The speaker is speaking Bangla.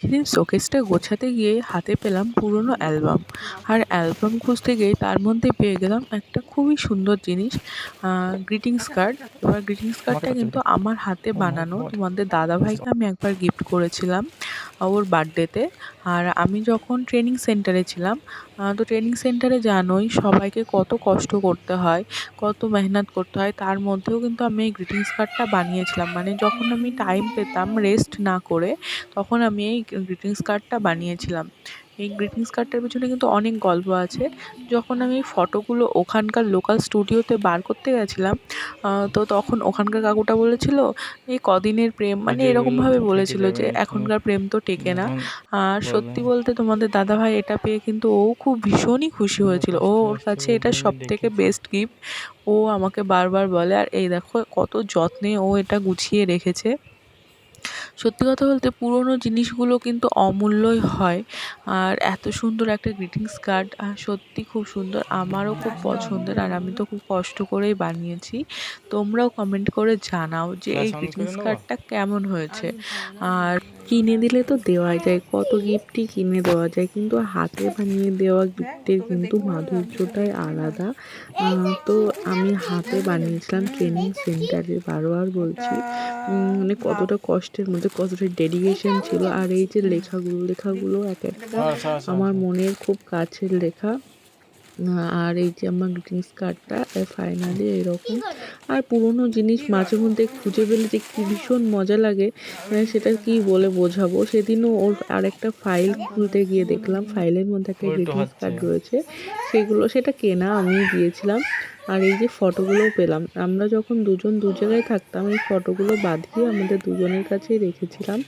সেদিন শোকেসটা গোছাতে গিয়ে হাতে পেলাম পুরনো অ্যালবাম। আর অ্যালবাম খুঁজতে গিয়ে তার মধ্যে পেয়ে গেলাম একটা খুবই সুন্দর জিনিস গ্রিটিংস কার্ড এবার গ্রিটিংস কার্ডটা কিন্তু আমার হাতে বানানো। তোমাদের দাদাভাইকে আমি একবার গিফট করেছিলাম ওর বার্থডেতে আর আমি যখন ট্রেনিং সেন্টারে ছিলাম তো ট্রেনিং সেন্টারে জানোই সবাইকে কত কষ্ট করতে হয় কত মেহনত করতে হয়। তার মধ্যেও কিন্তু আমি এই গ্রিটিংস কার্ডটা বানিয়েছিলাম। মানে যখন আমি টাইম পেতাম রেস্ট না করে তখন আমি এই গ্রিটিংস কার্ডটা বানিয়েছিলাম। এই গ্রিটিংস কার্ডটার পিছনে কিন্তু অনেক গল্প আছে। যখন আমি এই ফটোগুলো ওখানকার লোকাল স্টুডিওতে বার করতে গেছিলাম তো তখন ওখানকার কাকুটা বলেছিল এই কদিনের প্রেম মানে এরকমভাবে বলেছিল যে এখনকার প্রেম তো টেকে না। আর সত্যি বলতে তোমাদের দাদাভাই এটা পেয়ে কিন্তু ও খুব ভীষণই খুশি হয়েছিল। ও ওর কাছে এটা সব থেকে বেস্ট গিফট ও আমাকে বারবার বলে আর এই দেখো কত যত্নে ও এটা গুছিয়ে রেখেছে। সত্যি কথা বলতে পুরোনো জিনিসগুলো কিন্তু অমূল্যই হয়। আর এত সুন্দর একটা গ্রিটিংস কার্ড সত্যি খুব সুন্দর আমারও খুব পছন্দের আর আমি তো খুব কষ্ট করেই বানিয়েছি। তোমরাও কমেন্ট করে জানাও যে এই গ্রিটিংস কার্ডটা কেমন হয়েছে। আর কিনে দিলে তো দেওয়াই যায়। কত গিফটই কিনে দেওয়া যায়। কিন্তু হাতে বানিয়ে দেওয়া গিফটের কিন্তু মাধুর্যটাই আলাদা। তো আমি হাতে বানিয়েছিলাম ট্রেনিং সেন্টারে বারবার বলছি। মানে কতটা কষ্টের মধ্যে কতটা ডেডিকেশন ছিল। আর এই যে লেখাগুলো লেখাগুলো এক একটা আমার মনের খুব কাছের লেখা। আর এই যে আমার গ্রিটিংস কার্ডটা ফাইনালি এরকম। আর পুরোনো জিনিস মাঝে মধ্যে খুঁজে পেলে যে কি ভীষণ মজা লাগে মানে সেটা কি বলে বোঝাবো? সেদিনও ওর আরেকটা ফাইল খুলতে গিয়ে দেখলাম ফাইলের মধ্যে একটা গ্রিটিংস কার্ড রয়েছে। সেগুলো সেটা কেনা আমি দিয়েছিলাম। আর এই যে ফটোগুলোও পেলাম। আমরা যখন দুজন দু জায়গায় থাকতাম এই ফটোগুলো বাঁধিয়ে আমাদের দুজনের কাছেই রেখেছিলাম।